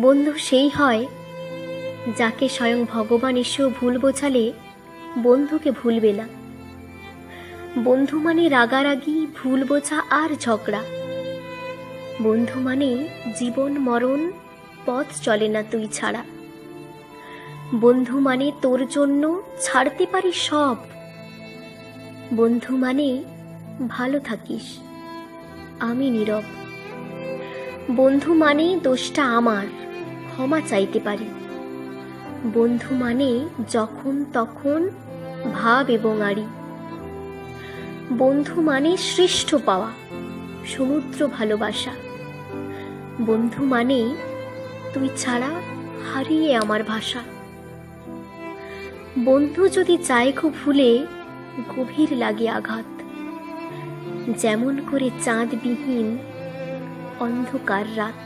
বন্ধু সেই হয়, যাকে স্বয়ং ভগবান এসেও ভুল বোঝালে বন্ধুকে ভুলবে না। বন্ধু মানে রাগারাগি, ভুল বোঝা আর ঝগড়া। বন্ধু মানে জীবন, মরণ, পথ চলে না তুই ছাড়া। বন্ধু মানে তোর জন্য ছাড়তে পারি সব। বন্ধু মানে ভালো থাকিস, আমি নীরব। বন্ধু মানে দোষটা আমার, ক্ষমা চাইতে পারি। বন্ধু মানে যখন তখন ভাব এবং আড়ি। বন্ধু মানে শ্রেষ্ঠ পাওয়া, সমুদ্র ভালোবাসা। বন্ধু মানে তুই ছাড়া হারিয়ে আমার ভাষা। বন্ধু যদি চায় খুব ভুলে গভীর লাগে আঘাত, যেমন করে চাঁদবিহীন অন্ধকার রাত